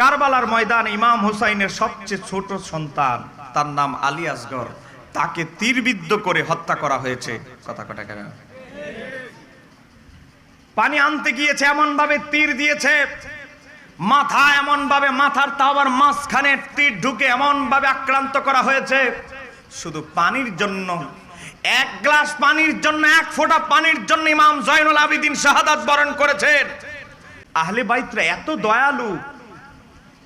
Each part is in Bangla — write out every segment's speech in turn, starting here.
কারবালার ময়দান ইমাম হুসাইনের সবচেয়ে ছোট সন্তান, তার নাম আলী আসগর। তাকে তীরবিদ্ধ করে হত্যা করা হয়েছে। কথা কটা কেন? পানি আনতে গিয়েছে এমন ভাবে তীর দিয়েছে। মাথা এমন ভাবে মাথার তাওয়ার মাঝখানে তীর ঢুকে এমন ভাবে আক্রান্ত করা হয়েছে। শুধু পানির জন্য, এক গ্লাস পানির জন্য, এক ফোঁটা পানির জন্য ইমাম জয়নুল আবিদিন শাহাদাত বরণ করেছেন। আহলে বাইতরা এত দয়ালু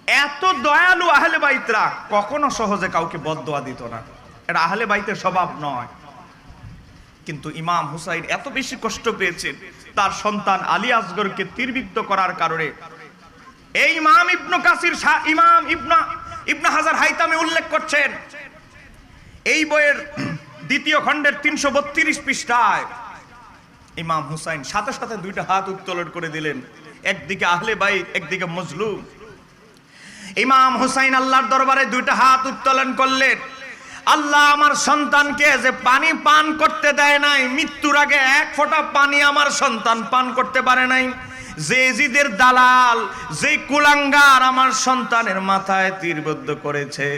এত দয়ালু আহলে বাইতরা, কখনো সহজে কাউকে বদদোয়া দিত না। এটা আহলে বাইতের স্বভাব নয়। কিন্তু ইমাম হুসাইন এত বেশি কষ্ট পেয়েছেন, তার সন্তান আলী আসগরকে তীরবিদ্ধ করার কারণে। এই ইমাম ইবনু কাসির ইমাম ইবনা ইবনা হাজার হাইতামে উল্লেখ করছেন, এই বইয়ের দ্বিতীয় খণ্ডের তিনশো বত্রিশ পৃষ্ঠায় ইমাম হুসাইন সাথে সাথে দুইটা হাত উত্তোলন করে দিলেন। একদিকে আহলে বাইত, একদিকে মজলুম। ইমাম হুসাইন আল্লাহর দরবারে দুইটা হাত উত্তোলন করলেন। আল্লাহ আমার সন্তানকে যে পানি পান করতে দেয় নাই, মৃত্যুর আগে এক ফোঁটা পানি আমার সন্তান পান করতে পারে নাই। যে জিদের দালাল, যে কুলাঙ্গার আমার সন্তানের মাথায় তীরবদ্ধ করেছে,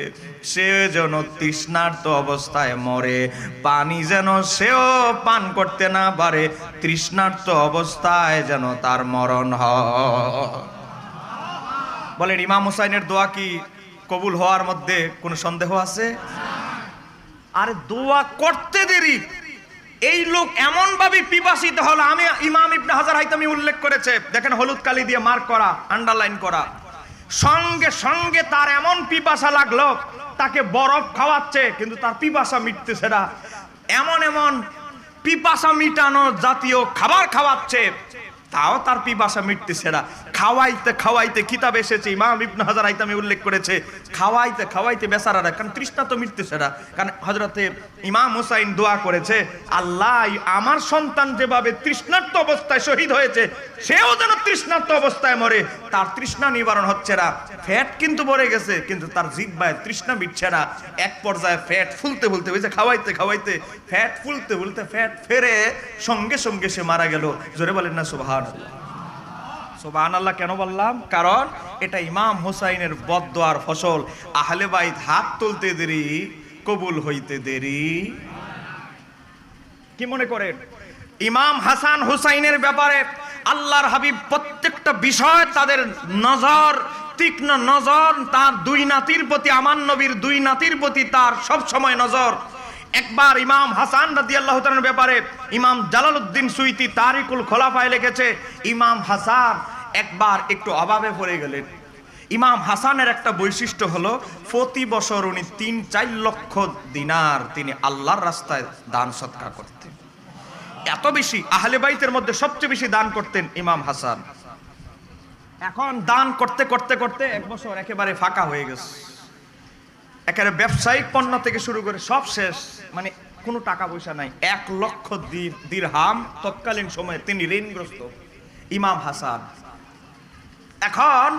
সে যেন তৃষ্ণার্ত অবস্থায় মরে। পানি যেন সেও পান করতে না পারে, তৃষ্ণার্ত অবস্থায় যেন তার মরণ হয়। বলেন, ইমাম হুসাইনের দোয়া কি কবুল হওয়ার মধ্যে কোনো সন্দেহ আছে? আরে দোয়া করতে দেরি। এই লোক এমন ভাবে পিপাসিত হলো, আমি ইমাম ইবনে হাজার হাইতামি উল্লেখ করেছে। দেখেন, হলুদ কালি দিয়ে মার্ক করা, আন্ডারলাইন করা। সঙ্গে সঙ্গে তার এমন পিপাসা লাগল, তাকে বরফ খাওয়াচ্ছে, কিন্তু তার পিপাসা মিটতেছে না। এমন এমন পিপাসা মিটানো জাতীয় খাবার খাওয়াচ্ছে, তাও তার পিপাসা মিটতেছে না। খাওয়াইতে খাওয়াইতে কিতাব এসেছে। ইমাম ইবনে হাজার আইতামে উল্লেখ করেছে, খাওয়াইতে খাওয়াইতে বেচারারা, কারণ তৃষ্ণা তো না। কারণ হজরতে ইমাম হুসাইন দোয়া করেছে, আল্লাহ আমার সন্তান যেভাবে তৃষ্ণার্ত অবস্থায় শহীদ হয়েছে, সেও যেন তৃষ্ণার্ত অবস্থায় মরে। তার তৃষ্ণা নিবারণ হচ্ছে না। ফ্যাট কিন্তু মরে গেছে, কিন্তু তার জিব্বায় তৃষ্ণা মিটছে না। এক পর্যায়ে ফ্যাট ফুলতে ফুলতে যে খাওয়াইতে খাওয়াইতে, ফ্যাট ফুলতে ফুলতে ফ্যাট ফেরে সঙ্গে সঙ্গে সে মারা গেল। জোরে বলেন না সুবহান সোবাহান আল্লাহ কেন বললাম? কারণ এটা ইমাম হোসাইনের বদোয়ার ফসল। আহলে বাইত হাত তুলতে দেরি, কবুল হইতে দেরি। কি মনে করেন? ইমাম হাসান হুসাইনের ব্যাপারে আল্লাহর হাবিব প্রত্যেকটা বিষয় তাদের নজর, তীক্ষ্ণ নজর, তার দুই নাতির প্রতি, আমার নবীর দুই নাতির প্রতি তার সব সময় নজর। একবার ইমাম হাসান রাদি আল্লাহ ব্যাপারে ইমাম জালালউদ্দিন সুইতি তারিকুল খোলাফায় লিখেছে, ইমাম হাসান একবার একটু অভাবে পড়ে গেলেন। ইমাম হাসানের একটা বৈশিষ্ট্য হলো, প্রতি বছর উনি তিন চার লক্ষ দিনার তিনি আল্লাহর রাস্তায় দান সৎকার করতেন। এত বেশি আহলে বাইতের মধ্যে সবচেয়ে বেশি দান করতেন ইমাম হাসান। এখন দান করতে করতে করতে এক বছর একেবারে ফাঁকা হয়ে গেছে। একেবারে ব্যবসায়িক পণ্য থেকে শুরু করে সব শেষ মানে কোনো টাকা পয়সা নাই। এক লক্ষ দিরহাম তৎকালীন সময়ে তিনি ঋণগ্রস্ত ইমাম হাসান। এখন,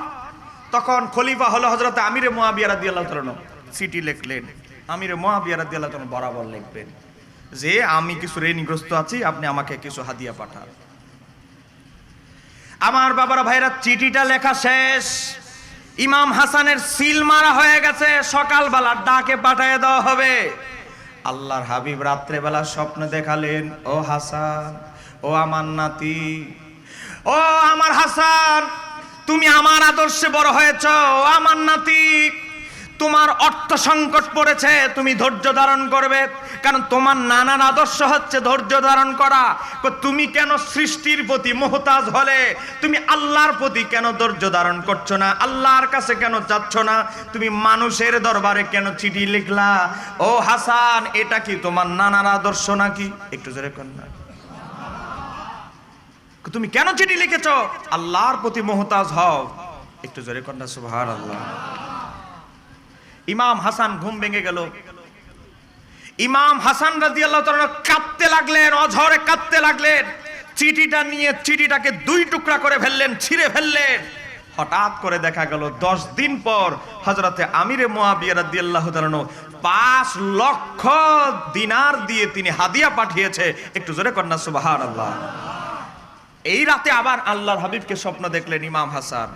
তখন খলিফা হলো হজরত আমিরে মোয়াবিয়া রাদিয়াল্লাহু তাআলা চিঠি লিখলেন, আমিরে মোয়াবিয়া রাদিয়াল্লাহু তাআলা বরাবর লিখবেন যে, আমি কিছু ঋণগ্রস্ত আছি, আপনি আমাকে কিছু হাদিয়া পাঠান। আমার বাবারা ভাইরা চিঠিটা লেখা শেষ। ইমাম হাসানের সিল মারা হয়ে গেছে, সকালবেলা ডাকে পাঠিয়ে দেওয়া হবে। আল্লাহর হাবিব রাত্রেবেলা স্বপ্ন দেখালেন, ও হাসান, ও আমার নাতি, ও আমার হাসান, তুমি আমার আদর্শে বড় হয়েছ আমার নাতি। তোমার অর্থ সংকট পড়েছে, তুমি ধৈর্য ধারণ করবে। কারণ তোমার নানান আদর্শ হচ্ছে ধৈর্য ধারণ করা। তুমি কেন সৃষ্টির প্রতি মোহতাজ হলে? তুমি আল্লাহর প্রতি কেন ধৈর্য ধারণ করছ না? আল্লাহর কাছে কেন যাচ্ছ না? তুমি মানুষের দরবারে কেন চিঠি লিখলা? ও হাসান, এটা কি তোমার নানার আদর্শ নাকি? একটু জোরে কর না। তুমি কেন চিঠি লিখেছ? আল্লাহর প্রতি মোহতাজ হও। একটু জোরে না সুবহান আল্লাহ ইমাম হাসান ঘুম ভেঙে গেল। ইমাম হাসান রাজি আল্লাহ কাঁদতে লাগলেন, অঝরে কাঁদতে লাগলেন। চিঠিটা নিয়ে চিঠিটাকে দুই টুকরা করে ফেললেন, ছিঁড়ে ফেললেন। হঠাৎ করে দেখা গেল, দশ দিন পর হজরতে আমিরে মোয়াবিয়া রাদি আল্লাহ পাঁচ লক্ষ দিনার দিয়ে তিনি হাদিয়া পাঠিয়েছে। একটু জোরে কন্যা সুবাহার আল্লাহ এই রাতে আবার আল্লাহর হাবিবকে স্বপ্ন দেখলেন ইমাম হাসান।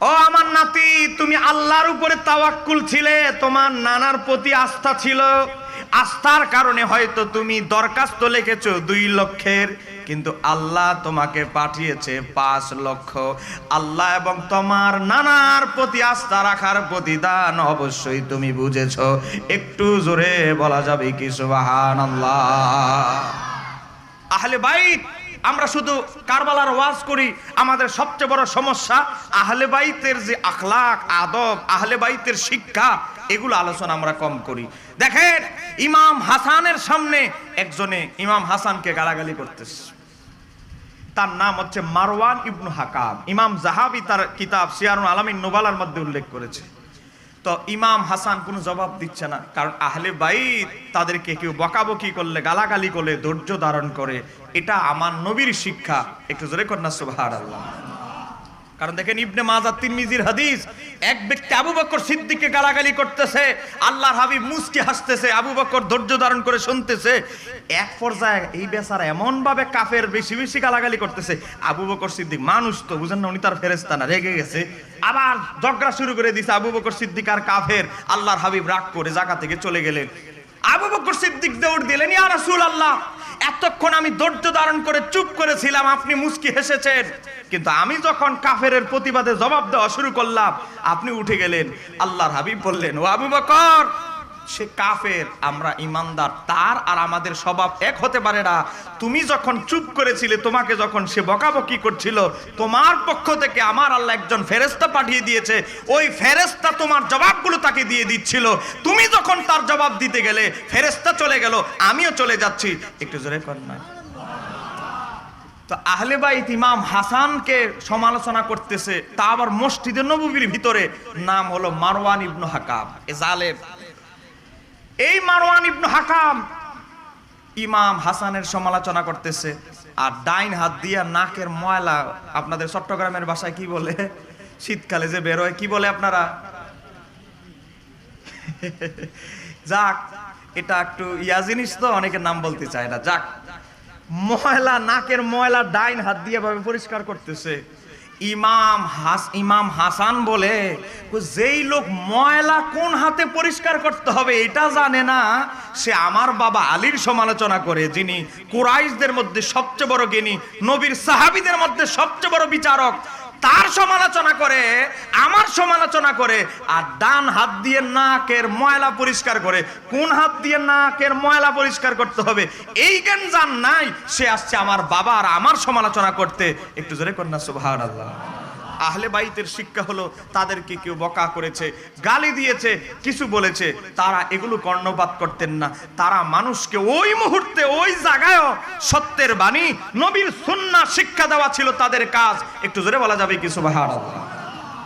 ও আমার নাতি, তুমি আল্লাহর উপরে তাওয়াক্কুল ছিলে, তোমার নানার প্রতি আস্থা ছিল। আস্থার কারণে হয়তো তুমি দরখাস্ত লিখেছো দুই লক্ষের, কিন্তু আল্লাহ তোমাকে পাঠিয়েছে পাঁচ লক্ষ। আল্লাহ এবং তোমার নানার প্রতি আস্থা রাখার প্রতিদান অবশ্যই তুমি বুঝেছ। একটু জোরে বলা যাবে কি সুবাহান আল্লাহ আহলে বাইত আমরা শুধু কারবালার ওয়াজ করি, আমাদের সবচেয়ে বড় সমস্যা আহলে বাইতের যে আখলাক, আদব, আহলে বাইতের শিক্ষা, এগুলো আলোচনা আমরা কম করি। দেখেন, ইমাম হাসানের সামনে একজনে ইমাম হাসানকে গালাগালি করতেছে। তার নাম হচ্ছে মারওয়ান ইবনু হাকাম। ইমাম জাহাবি তার কিতাব সিয়ারুন আলামিন নোবালার মধ্যে উল্লেখ করেছে। তো ইমাম হাসান কোনো জবাব দিচ্ছে না। কারণ আহলে বাই তাদেরকে কেউ বকাবকি করলে, গালাগালি করলে, ধৈর্য ধারণ করে। এটা আমার নবীর শিক্ষা। একটু জোরে কন্যা সুবাহ আল্লাহ কারণ দেখেন ইবনে মাজার তিরমিজির হাদিস, এক ব্যক্তি আবু বকর সিদ্দিককে গালাগালি করতেছে, আল্লাহর হাবিব মুস্কি হাসতেছে, আবু বকর ধৈর্য ধারণ করে শুনতেছে। এক পর্যায়ে এই বেচারা এমন ভাবে কাফের বেশি বেশি গালাগালি করতেছে, আবু বকর সিদ্দিক মানুষ তো, বুঝেন না, উনি তার ফেরেস্তা না, রেগে গেছে। আবার ঝগড়া শুরু করে দিছে, আবু বকর সিদ্দিক আর কাফের, আল্লাহর হাবিব রাগ করে জায়গা থেকে চলে গেলেন। আবু বকর সিদ্দিক দৌড় দিলেন, ইয়া রাসূলুল্লাহ এতক্ষণ আমি ধৈর্য ধারণ করে চুপ করেছিলাম, আপনি মুস্কি হেসেছেন। কিন্তু আমি যখন কাফের প্রতিবাদে জবাব দেওয়া শুরু করলাম, আপনি উঠে গেলেন। আল্লাহর হাবিব বললেন, ও আবু বকর সে কাফের, আমরা ইমানদার, তার আর আমাদের স্বভাব এক হতে পারে না। তুমি যখন চুপ করেছিলে, তোমাকে যখন সে বকাবকি করছিল, তোমার পক্ষ থেকে আমার আল্লাহ একজন ফেরেস্তা পাঠিয়ে দিয়েছে। ওই ফেরেস্তা তোমার জবাবগুলো তাকে দিয়ে দিচ্ছিল। তুমি যখন তার জবাব দিতে গেলে ফেরেস্তা চলে গেল, আমিও চলে যাচ্ছি। একটু জোরে কর না। তো আহলে বাইত ইমাম হাসানকে সমালোচনা করতেছে, তা আবার মসজিদে নববীর ভিতরে। নাম হলো মারওয়ান ইবনু হাকাম এ জালেম। এই মারওয়ান ইবনু হাকাম। ইমাম হাসানের সমালোচনা করতেছে। আর ডাইন হাত দিয়া নাকের ময়লা আপনাদের চট্টগ্রামের ভাষায় কি বলে? শীতকালে যে বেরোয় কি বলে আপনারা? যাক, এটা একটু ইয়া জিনিস তো, অনেকের নাম বলতে চায় না। যাক, ময়লা, নাকের ময়লা ডাইন হাত দিয়ে ভাবে পরিষ্কার করতেছে। ইমাম হাস, ইমাম হাসান বলে যেই লোক ময়লা কোন হাতে পরিষ্কার করতে হবে এটা জানে না, সে আমার বাবা আলীর সমালোচনা করে, যিনি কুরাইশদের মধ্যে সবচেয়ে বড় জ্ঞানী, নবীর সাহাবিদের মধ্যে সবচেয়ে বড় বিচারক, তার সমালোচনা করে সমালোচনা করে আর ডান হাত দিয়ে নাকের ময়লা পরিষ্কার করে, কোন হাত দিয়ে নাকের ময়লা পরিষ্কার করতে হবে, এই জ্ঞান জান নাই, সে আসছে আমার বাবা আর আমার সমালোচনা করতে। একটু জোরে কন্যা সুবহান আল্লাহ আহলে বাইতের শিক্ষা হলো, তাদেরকে কেউ বকা করেছে, গালি দিয়েছে, কিছু বলেছে, তারা এগুলো কর্ণপাত করতেন না। তারা মানুষকে ওই মুহূর্তে, ওই জায়গায়ও সত্যের বাণী, নবীর সুন্নাহ শিক্ষা দেওয়া ছিল তাদের কাজ। একটু জোরে বলা যাবে কিছু বাহার